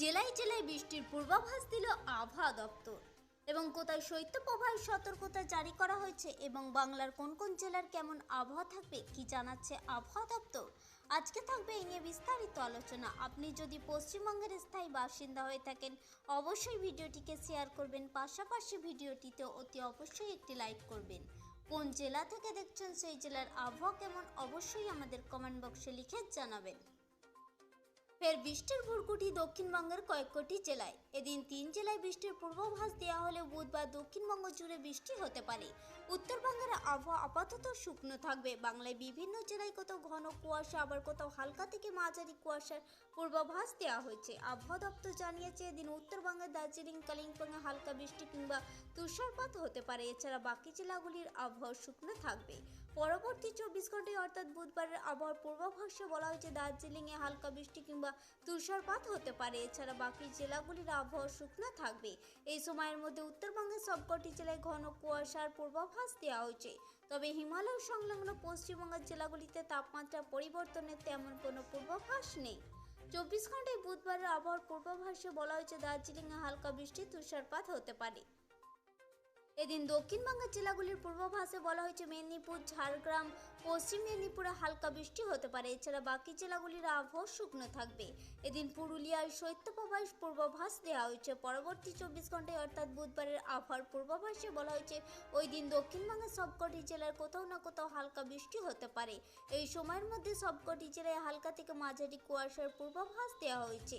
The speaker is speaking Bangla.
জেলায় জেলায় বৃষ্টির পূর্বাভাস দিল আবহাওয়া দপ্তর। এবং কোথায় শৈত্যপ্রবাহের সতর্কতা জারি করা হয়েছে এবং বাংলার কোন কোন জেলার কেমন আবহাওয়া থাকবে কি জানাচ্ছে আবহাওয়া দপ্তর? আজকে থাকবে এই নিয়ে বিস্তারিত আলোচনা। আপনি যদি পশ্চিমবঙ্গের স্থায়ী বাসিন্দা হয়ে থাকেন, অবশ্যই ভিডিওটিকে শেয়ার করবেন। পাশাপাশি ভিডিওটিতে অতি অবশ্যই একটি লাইক করবেন। কোন জেলা থেকে দেখছেন সেই জেলার আবহাওয়া কেমন, অবশ্যই আমাদের কমেন্ট বক্সে লিখে জানাবেন। ফের বৃষ্টির ভুরকুটি দক্ষিণবঙ্গের কয়েকটি জেলায়। এদিন তিন জেলায় বৃষ্টির পূর্বাভাস দেওয়া হলেও বুধবার দক্ষিণবঙ্গ জুড়ে বৃষ্টি হতে পারে। উত্তরবঙ্গের আবহাওয়া আপাতত শুকনো থাকবে। বাংলায় বিভিন্ন জেলায় কোথাও ঘন কুয়াশা, আবার কোথাও হালকা থেকে মাঝারি কুয়াশার পূর্বাভাস দেওয়া হয়েছে। আবহাওয়া দপ্তর জানিয়েছে, এদিন উত্তরবঙ্গের দার্জিলিং, কালিম্পংয়ে হালকা বৃষ্টি কিংবা তুষারপাত হতে পারে। এছাড়া বাকি জেলাগুলির আবহাওয়া শুকনো থাকবে। পরবর্তী চব্বিশ ঘন্টায় অর্থাৎ বুধবারের আবহাওয়ার পূর্বাভাসে বলা হয়েছে, দার্জিলিংয়ে হালকা বৃষ্টি কিংবা তুষারপাত হতে পারে। এছাড়া বাকি জেলাগুলির আবহাওয়া শুকনো থাকবে। এই সময়ের মধ্যে উত্তরবঙ্গের সবকটি জেলায় ঘন কুয়াশার পূর্বাভাস দেওয়া হয়েছে। তবে হিমালয় সংলগ্ন পশ্চিমবঙ্গের জেলাগুলিতে তাপমাত্রা পরিবর্তনের তেমন কোনো পূর্বাভাস নেই। চব্বিশ ঘন্টায় বুধবারের আবহাওয়ার পূর্বাভাসে বলা হয়েছে, দার্জিলিংয়ে হালকা বৃষ্টি, তুষারপাত হতে পারে। এদিন দক্ষিণবঙ্গের জেলাগুলির পূর্বাভাসে বলা হয়েছে, মেদিনীপুর, ঝাড়গ্রাম, পশ্চিম মেদিনীপুরে হালকা বৃষ্টি হতে পারে। এছাড়া বাকি জেলাগুলির আবহাওয়া শুকনো থাকবে। এদিন পুরুলিয়ায় শৈত্যপ্রবাহ পূর্বাভাস দেওয়া হয়েছে। পরবর্তী চব্বিশ ঘন্টায় অর্থাৎ বুধবারের আবহাওয়ার পূর্বাভাসে বলা হয়েছে, ওই দিন দক্ষিণবঙ্গের সবকটি জেলার কোথাও না কোথাও হালকা বৃষ্টি হতে পারে। এই সময়ের মধ্যে সবকটি জেলায় হালকা থেকে মাঝারি কুয়াশার পূর্বাভাস দেওয়া হয়েছে।